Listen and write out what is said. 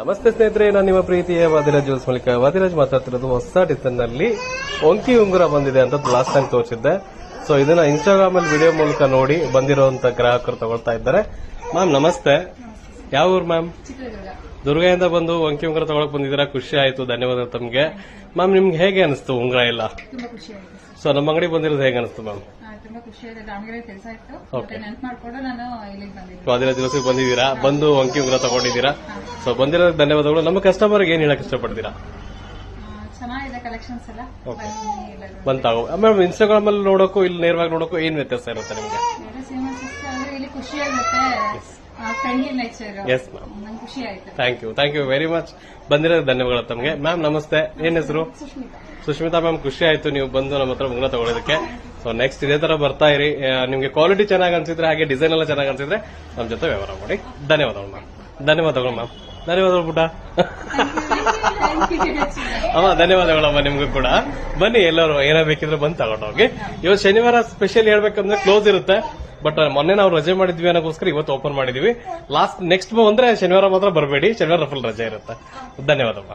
ನಮಸ್ತೆ ಸ್ನೇಹಿತರೆ, ನಾನು ನಿಮ್ಮ ಪ್ರೀತಿಯ ವಾದಿರಾಜ್ ಜೋಸ್ ಮೂಲಕ. ವಾದಿರಾಜ್ ಮಾತಾಡ್ತಿರೋದು ಹೊಸ ಡಿಸೈನ್ನಲ್ಲಿ ಒಂಕಿ ಉಂಗುರ ಬಂದಿದೆ ಅಂತ ಲಾಸ್ಟ್ ಟೈಮ್ ತೋರಿಸಿದ್ದೆ. ಸೊ ಇದನ್ನ ಇನ್ಸ್ಟಾಗ್ರಾಮ್ ಅಲ್ಲಿ ವಿಡಿಯೋ ಮೂಲಕ ನೋಡಿ ಬಂದಿರುವಂತ ಗ್ರಾಹಕರು ತಗೊಳ್ತಾ ಇದ್ದಾರೆ. ಮ್ಯಾಮ್ ನಮಸ್ತೆ. ಯಾವ ಊರು ಮ್ಯಾಮ್? ದುರ್ಗದಿಂದ ಬಂದು ಒಂಕಿ ಉಂಗುರ ತಗೊಳಕ್ ಬಂದಿದ್ದೀರಾ? ಖುಷಿ ಆಯ್ತು ಧನ್ಯವಾದ ತಮ್ಗೆ. ಮ್ಯಾಮ್ ನಿಮ್ಗೆ ಹೇಗೆ ಅನಿಸ್ತು ಉಂಗುರ ಎಲ್ಲ? ಸೊ ನಮ್ಮ ಅಂಗಡಿ ಬಂದಿರೋದು ಹೇಗೆ ಅನಿಸ್ತು ಮ್ಯಾಮ್? ವಾದಿರಾಜ್ ದಿವಸಕ್ಕೆ ಬಂದಿದ್ದೀರಾ? ಬಂದು ಒಂಕಿ ಉಂಗ್ರ ತಗೊಂಡಿದ್ದೀರಾ ಸೊ ಬಂದಿರೋದಕ್ಕೆ ಧನ್ಯವಾದಗಳು. ನಮ್ಮ ಕಸ್ಟಮರ್ಗೆ ಏನ್ ಹೇಳಕ್ ಇಷ್ಟಪಡ್ತೀರಾ? ಚೆನ್ನಾಗಿದೆ ಕಲೆಕ್ಷನ್ಸ್ ಎಲ್ಲ. ಬಂತಾವು ಇನ್ಸ್ಟಾಗ್ರಾಮ್ ಅಲ್ಲಿ ನೋಡೋಕು ಇಲ್ಲಿ ನೇರವಾಗಿ ನೋಡೋಕು ಏನ್ ವ್ಯತ್ಯಾಸ ಇರುತ್ತೆ ನಿಮಗೆ? ಅಂದ್ರೆ ಇಲ್ಲಿ ಖುಷಿ ಆಗುತ್ತೆ. Friendly nature Yes, ma'am. ನಂಗೆ ಖುಷಿ ಆಯ್ತು. Thank you thank you very much ಬಂದಿರೋದು ಧನ್ಯವಾದಗಳು ತಮಗೆ. ಮ್ಯಾಮ್ ನಮಸ್ತೆ. ಏನ್ ಹೆಸರು? ಸುಷ್ಮಿತಾ. ಸುಷ್ಮಿತಾ ಮ್ಯಾಮ್ ಖುಷಿ ಆಯ್ತು. ನೀವು ಬಂದು ನಮ್ಮ ಹತ್ರ ಮುಂಗಡ ತಗೊಳ್ಳೋದಕ್ಕೆ. ಸೊ ನೆಕ್ಸ್ಟ್ ಇದೇ ತರ ಬರ್ತಾ ಇರಿ. ಆ, ನಿಮ್ಗೆ ಕ್ವಾಲಿಟಿ ಚೆನ್ನಾಗಿ ಅನ್ಸಿದ್ರೆ ಹಾಗೆ ಡಿಸೈನ್ ಎಲ್ಲ ಚೆನ್ನಾಗಿ ಅನ್ಸಿದ್ರೆ ನಮ್ಮ ಜೊತೆ ವ್ಯವಹಾರ ಮಾಡಿ. ಧನ್ಯವಾದಗಳು ಮ್ಯಾಮ್ ಧನ್ಯವಾದಗಳು ಮ್ಯಾಮ್ ಧನ್ಯವಾದಗಳು ಪುಟ ಅಮ್ಮ, ಧನ್ಯವಾದಗಳಮ್ಮ ನಿಮ್ಗೂ ಕೂಡ. ಬನ್ನಿ, ಎಲ್ಲರೂ ಏನೋ ಬೇಕಿದ್ರೆ ಬಂದು ತಗೊಂಡೋಗಿ ಇವತ್ತು ಶನಿವಾರ ಸ್ಪೆಷಲ್ ಹೇಳ್ಬೇಕಂದ್ರೆ ಕ್ಲೋಸ್ ಇರುತ್ತೆ. ಬಟ್ ಮೊನ್ನೆ ನಾವು ರಜೆ ಮಾಡಿದ್ವಿ ಅನ್ನೋಕ್ಕೋಸ್ಕರ ಇವತ್ತು ಓಪನ್ ಮಾಡಿದೀವಿ. ಲಾಸ್ಟ್ ನೆಕ್ಸ್ಟ್ ಅಂದ್ರೆ ಶನಿವಾರ ಮಾತ್ರ ಬರಬೇಡಿ. ಶನಿವಾರ ಫುಲ್ ರಜೆ ಇರುತ್ತೆ. ಧನ್ಯವಾದಮ್ಮ.